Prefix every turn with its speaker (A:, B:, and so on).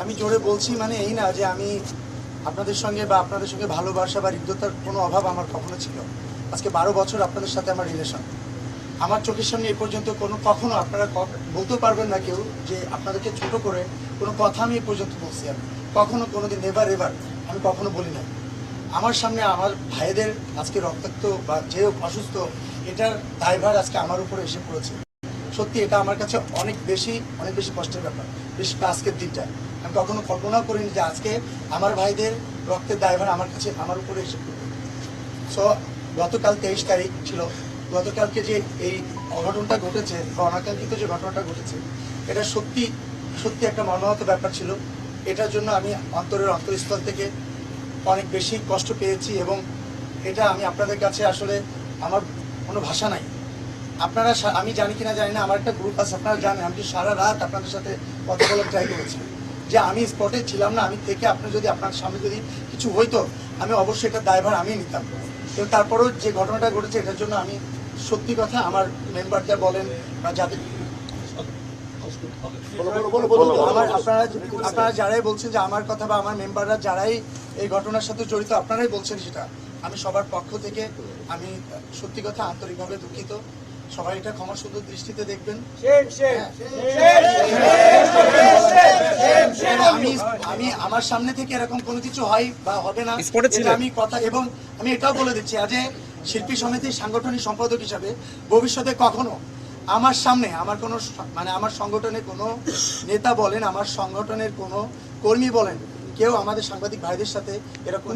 A: আমি জোরে বলছি মানে এই না যে আমি আপনাদের সঙ্গে বা আপনাদের সঙ্গে ভালোবাসা বা হৃদ্যতার কোনো অভাব আমার কখনো ছিল আজকে বারো বছর আপনাদের সাথে আমার রিলেশন আমার চোখের সামনে এ পর্যন্ত কোনো কখনো আপনারা বলতেও পারবেন না কেউ যে আপনাদেরকে ছোট করে কোনো কথা আমি এ পর্যন্ত বলছি আমি। কখনো কোনোদিন নেভার এভার আমি কখনো বলি না আমার সামনে আমার ভাইদের আজকে রক্তাক্ত বা যে অসুস্থ, এটার দায়ভার আজকে আমার উপরে এসে পড়েছে। সত্যি এটা আমার কাছে অনেক বেশি অনেক বেশি কষ্টের ব্যাপার করে আজকের দিনটা। আমি কখনো কল্পনাও করিনি যে আজকে আমার ভাইদের রক্তের দায়ভার আমার কাছে, আমার উপরে এসে পড়বে। সো গতকাল তেইশ তারিখ ছিল। গতকালকে যে এই অঘটনটা ঘটেছে বা অনাকাঙ্ক্ষিত যে ঘটনাটা ঘটেছে, এটা সত্যি সত্যি একটা মর্মাহত ব্যাপার ছিল। এটার জন্য আমি অন্তরের অন্তরস্থল থেকে অনেক বেশি কষ্ট পেয়েছি এবং এটা আমি আপনাদের কাছে আসলে আমার কোনো ভাষা নাই। আপনারা আমি জানি কিনা জানি না, আমার একটা গ্রুপ আছে, আপনারা জানেন, আমি সারা রাত আপনাদের সাথে কথা বলার ট্রাই করেছি। যে আমি স্পটে ছিলাম না, আমি থেকে আপনার যদি আপনার সামনে যদি কিছু হইতো, আমি অবশ্যই এটা দায়ভার আমি নিতাম। কিন্তু তারপরেও যে ঘটনাটা ঘটেছে, এটার জন্য আমি সত্যি কথা আমার মেম্বারটা বলেন বা যাদের আপনারা আপনারা যারাই বলছেন যে আমার কথা বা আমার মেম্বাররা যারাই এই ঘটনার সাথে জড়িত আপনারাই বলছেন সেটা। আমি সবার পক্ষ থেকে আমি সত্যি কথা আন্তরিকভাবে দুঃখিত। সবাই এটা ক্ষমা সুন্দর দৃষ্টিতে দেখবেন। আমি আমি আমার সামনে থেকে এরকম কোনো কিছু হয় বা হবে না আমি কথা এবং আমি এটাও বলে দিচ্ছি আজ এ শিল্পী সমিতির সাংগঠনিক সম্পাদক হিসাবে ভবিষ্যতে কখনো আমার সামনে আমার কোনো মানে আমার সংগঠনের কোনো নেতা বলেন আমার সংগঠনের কোনো কর্মী বলেন কেউ আমাদের সাংবাদিক ভাইদের সাথে এরকম